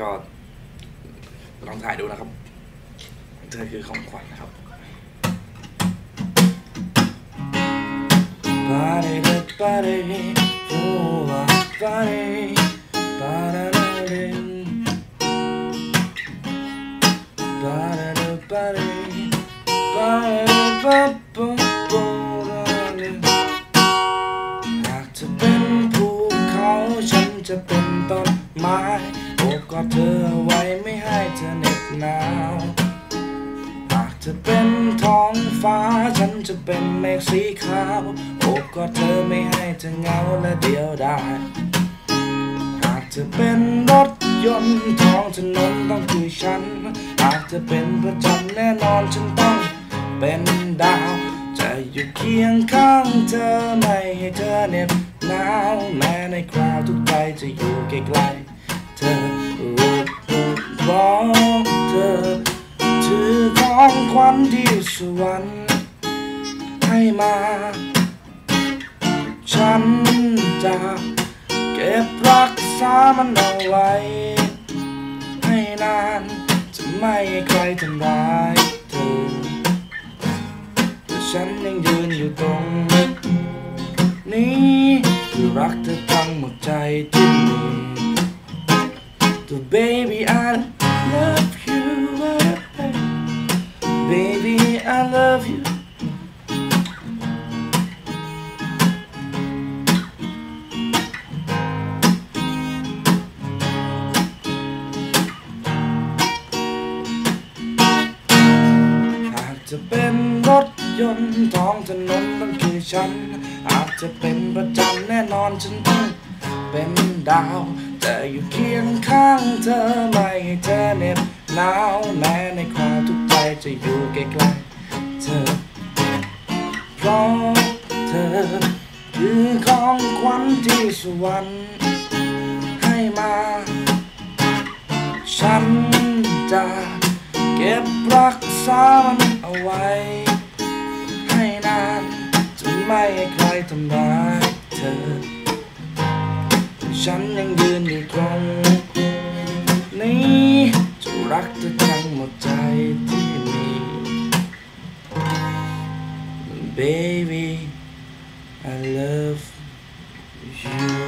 ก็ลองถ่ายดูนะครับเธอคือของขวัญนะครับ Body the body full of body Body Body body Body Body ฉันจะเป็นต้นไม้โอบกอดเธอไว้ไม่ให้เธอเหน็บหนาวหากจะเป็นท้องฟ้า ฉันจะเป็นเมฆสีขาวโอบกอดเธอไม่ให้เธอเหงาและเดียวดายหากจะเป็นรถยนต์ท้องถนนต้องคือฉัน หากจะเป็นพระจันทร์แน่นอนฉันต้องเป็นดาว จะอยู่เคียงข้างเธอไม่ให้เธอเหน็บ หนาวแม้ในคราวทุกใจจะอยู่ไกลๆเธอรูปบอกเธอถือของขวัญที่สวรรค์ให้มา ฉันจะเก็บรักษามันเอาไว้ ให้นานจะไม่ให้ใครทำร้าย รักเธอทั้งหมดใจที่มี So baby I love you Baby I love you หากจะเป็นรถยนต์ท้องถนนต้องคือฉัน อาจจะเป็นประจำแน่น อนฉันต้องเป็นดาวจะอยู่เคียงข้างเธอไม่ให้เธอเหน็บหนาวแม้ในคราวทุกข์ใจจะอยู่ใกล้ๆเธอ เพราะเธอ คือของขวัญที่สวรรค์ให้มา ฉันจะเก็บรักษามันเอาไว้ ให้นานจะไม่ให้ใครทำร้ายเธอ ฉันยังยืนอยู่ตรงนี้จะรักเธอทั้งหมดใจที่มี Baby I love you